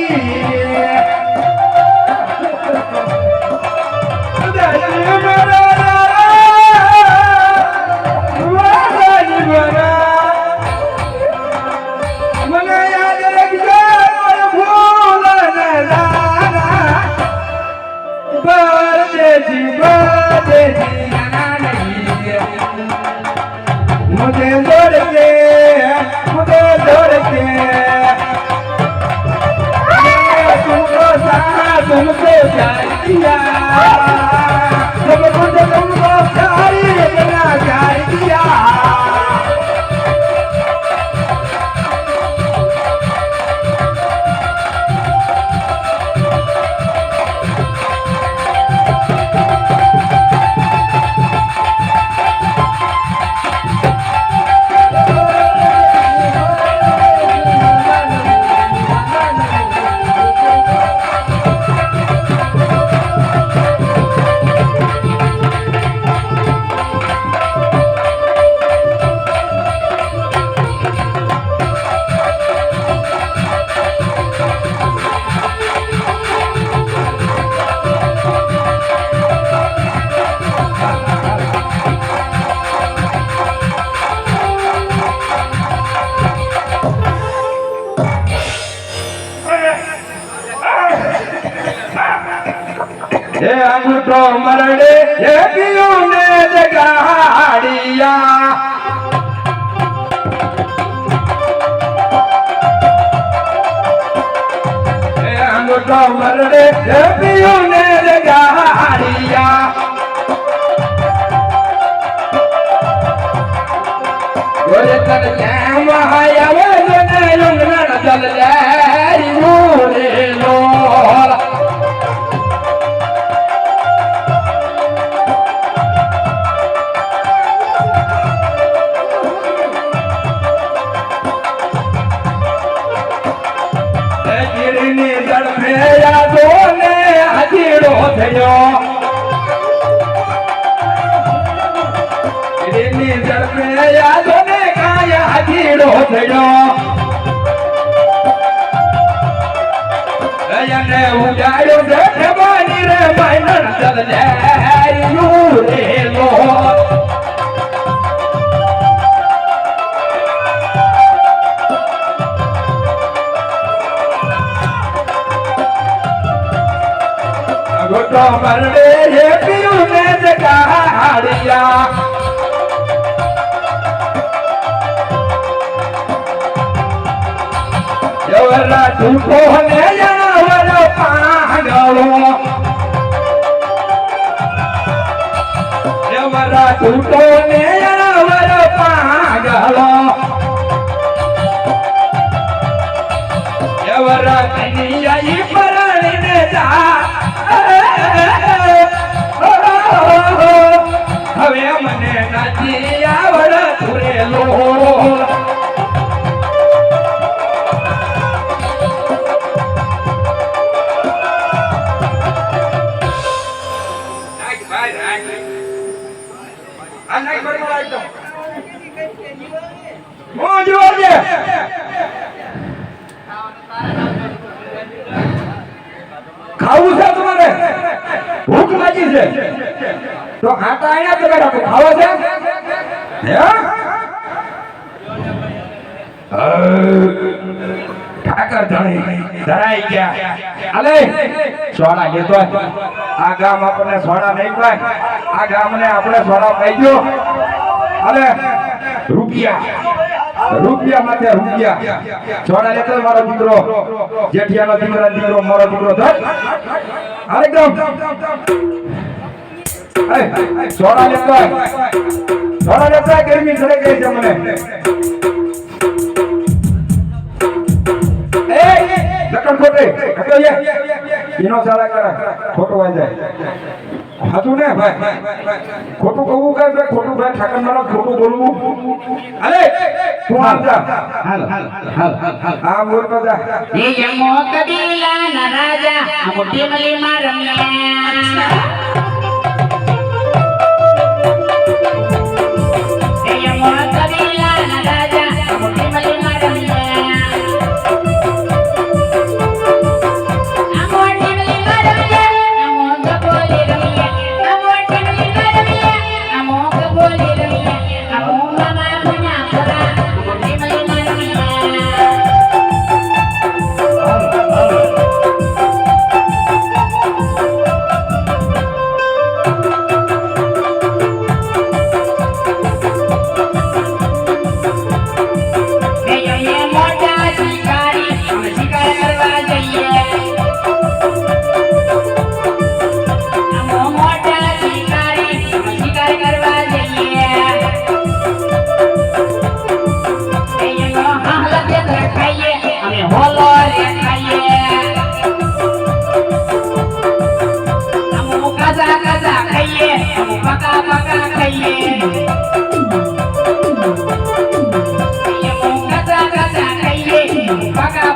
મને હે અંગૂઠો મરડે હે પીયું ને જગાડિયા. હે અંગૂઠો મરડે હે પીયું ને જગાડિયા. ગોરે તન કેમ હાયવે? ઝૂઠો ને જનાવર પાગળો એવરા ઝૂઠો ને જનાવર પાગળો એવરા કનૈયા પરણીને જા. હવે મને નથી આવડ તુરેલો ઠાકર ધણી. ધરાઈ ગયા. અલે સોડા લેતો આ ગામ આપણને સોડા નહીં પાય આ ગામને આપણે સોડા ગયો અલે રૂપિયા. રૂપિયા માટે રૂપિયા. છોડા લેતો મારો દીકરો. જેઠિયાનો દીકરા, દીકરો, મારો દીકરો. ધર. છોડા લેતો આય. લેતો ગરમી યે એનો સારા કરે. ખોટું વાઈ જાય હતું ને ભાઈ? ખોટું કહું કે ભાઈ ખોટું ભાઈ ઠાકર મારો ખોટું બોલવું? અરે તું હાલ જા. હાલ હાલ હાલ હાલ આ બોલ જા. એ ના રાજા આ મોટી મલી રમ્યા. એ આ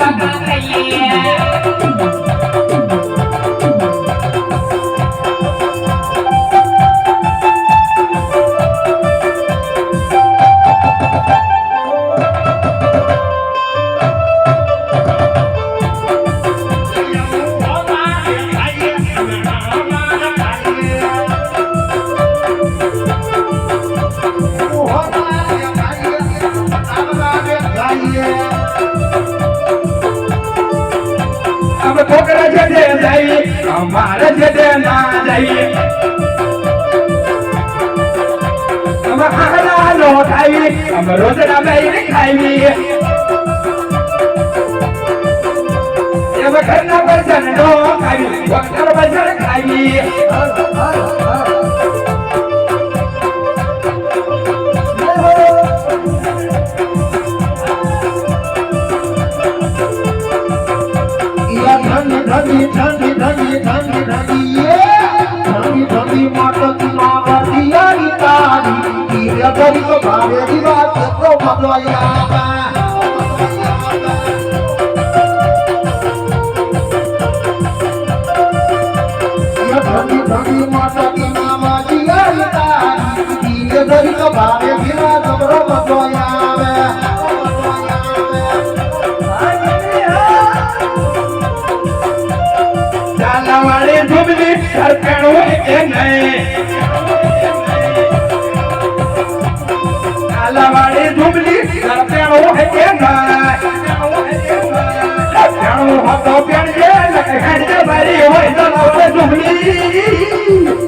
மகாக்கையே અમારે જે ના લઈએ. અમારા લોટ આવી અમારો જરા બેરી ખાવી ઘરના ભજન ઠંડ Pablo allá va. વાળે ધૂબલી તરફેણ હોય કે નહીં. કાલા વાળે ધૂબલી તરફેણ હોય કે નહીં હતો પેણ જે લખે હોય તો ધૂબલી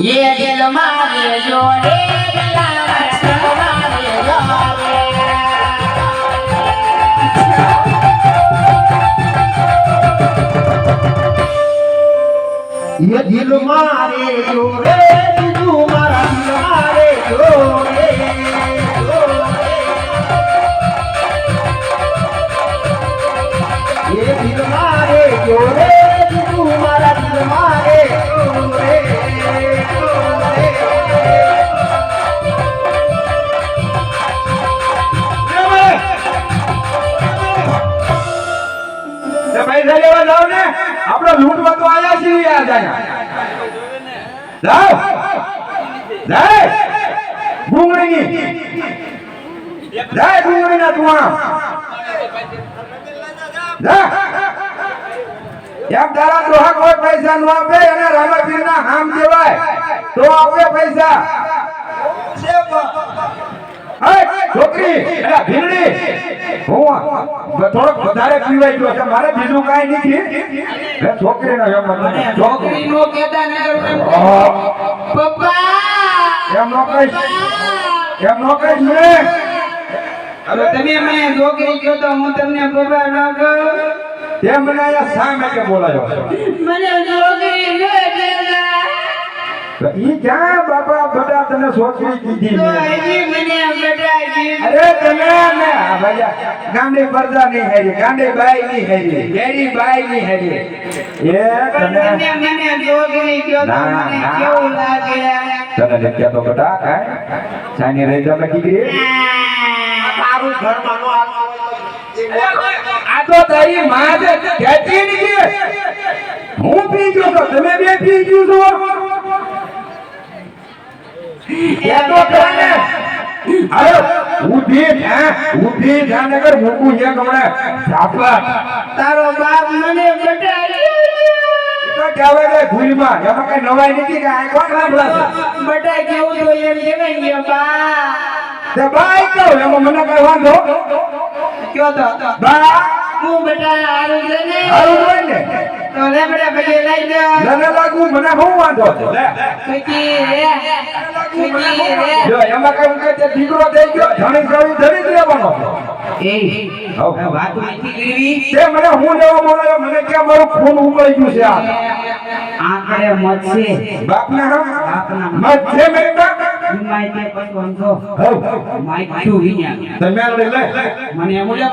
ये दिल मारे जो रे ये दिल मारे जो रे तू मारा मारे जो रे ये दिल मारे जो रे પૈસા નો આપે અને રામાપીર ના હામ દેવાય તો આપે પૈસા. હે, છોકરી ભીલડી હું થોડોક વધારે પીવાઈ ગયો છે મારે બીજું કાંઈ નથી. છોકરી એમ છોકરી નો કેતા પપ્પા! એમ નો કહીશ એમ નો ને હવે તમે મને છોકરી કહો તો હું તમને પપ્પા ન કહું તે મને અહીંયા માટે બોલાયો? મને ન ઈ ક્યાં બાપા બધા તને છોકરી કીધી તો મેં? હજી મને બેટા કીધું. અરે તમે ને ગાંડી પરદા હેરી ગાંડી બાઈ નહીં હેરી ગેરી બાઈ નહીં હેરી એ તને મને તો ના, મને ના. કેવું લાગે? તને તો બેટા સાની રહી દીકરી? તારું નો હાલતું તો તારી માં છે નીકળી હું પી ગયો તો તમે બે પી ગયું છો. એ તો તને. અરે ઉધી થા ઉધી જાનગર મૂકું છે ગમણે. ઝાપા તારો બાપ મને બટાડી તો કહેવાય કે ભૂલમાં એમાં કઈ નવાઈ નથી કે આ કોણ સાંભળે છે. બેટા કેવું તો એમ કહેવાય કે બા તે બાઈ કહો એમાં મને કઈ વાંધો? કયો તો? બા હું બેટા હારું છે ને? હારું હોય ને? તો લેમડા પછી લઈ લે. લને લાગુ મને શું વાંધો છે. લે સુખી રે સુખી રે જો એમાં કઈ કે તે દીકરો થઈ ગયો ધણી સવી ધણી જ રહેવાનો એ. વાત નથી કરવી તે મને હું લેવા બોલાયો મને ક્યાં મારું ખૂન ઉકળી ગયું છે આ. આંકડે મત છે. બાપને હા? બાપના મત. છે મેં માય તે પસવંતો હવ માય શું વિඥાન તમે લે મને એમ લે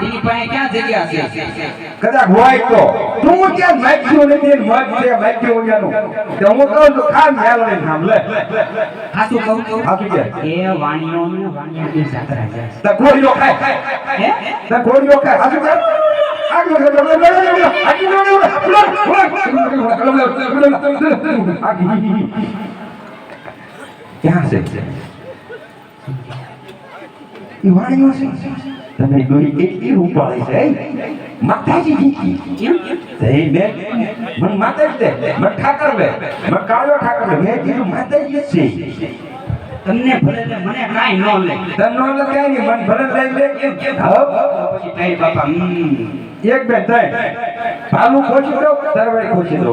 એની પાસે ક્યાં જગ્યા છે કદાચ હોય તો તું ક્યાં માખ્યું ને મત છે માખ્યું વગરનું તે હું કહું છું ખા મેલ લઈને લે હાસુ કહું છું હાસુ કે? એ વાણીઓ ને વાણીઓ ની જાત્રા છે તે ખોડીઓ ખાય હે તે ખોડીઓ ખાય હાસુ કે આગળ ક્યાં છે? ઈ વાણીઓ છે. તમે ગોરી કેટલી રૂપાળી છે માતાજી જીતી સહી બે મન માતાજી દે મન ઠાકર બે મન કાળો ઠાકર બે. મેં કીધું માતાજી છે. તમને ભલે લે, મને કાઈ ન લે. તનો ન લે નહીં. મન ભલે લઈ લે કે હવ પછી કઈ બાપા હમ. એક બેન થાય. ભાલું ખોશી દો તરવાડી ખોશી દો.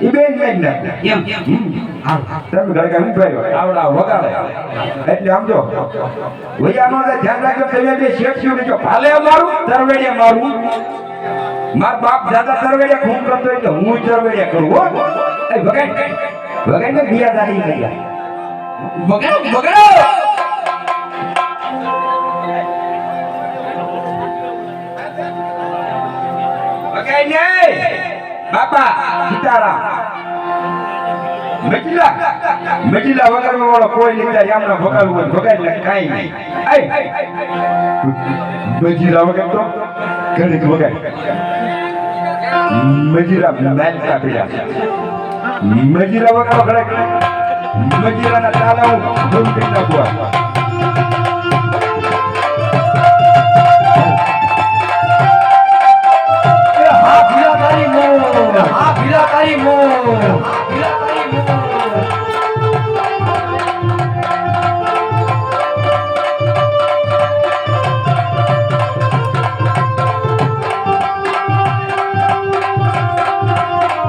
એ બેન મેં ને. એમ. તમે ગળગા ભાઈ આવડા વગાડે. એટલે સમજો વૈયાનો જે ધ્યાન રાખજો તમે બે શેઠ શું જો ભાલે મારું તરવેડિયા મારું માર બાપ દાદા તરવેડિયા ખૂન કરતો એટલે હું તરવેડિયા કરું. હો? એ ભગાઈ ભગાઈ ને બિયા દાહી ગયા બગાડો બગાડો વગાડ ને બાપા સીતારામ મચલા મચલા વગાડવા વાળો કોઈ લીધા ત્યારે આમના વગાડવું હોય વગાડ લે કાઈ નહીં મજીરા વગાડ તો ઘડીક વગાડ મજીરા નાચતા પીડા મજીરા વગાડો ઘડીક મજીરાના તાલા હું બંધ કરી નાખું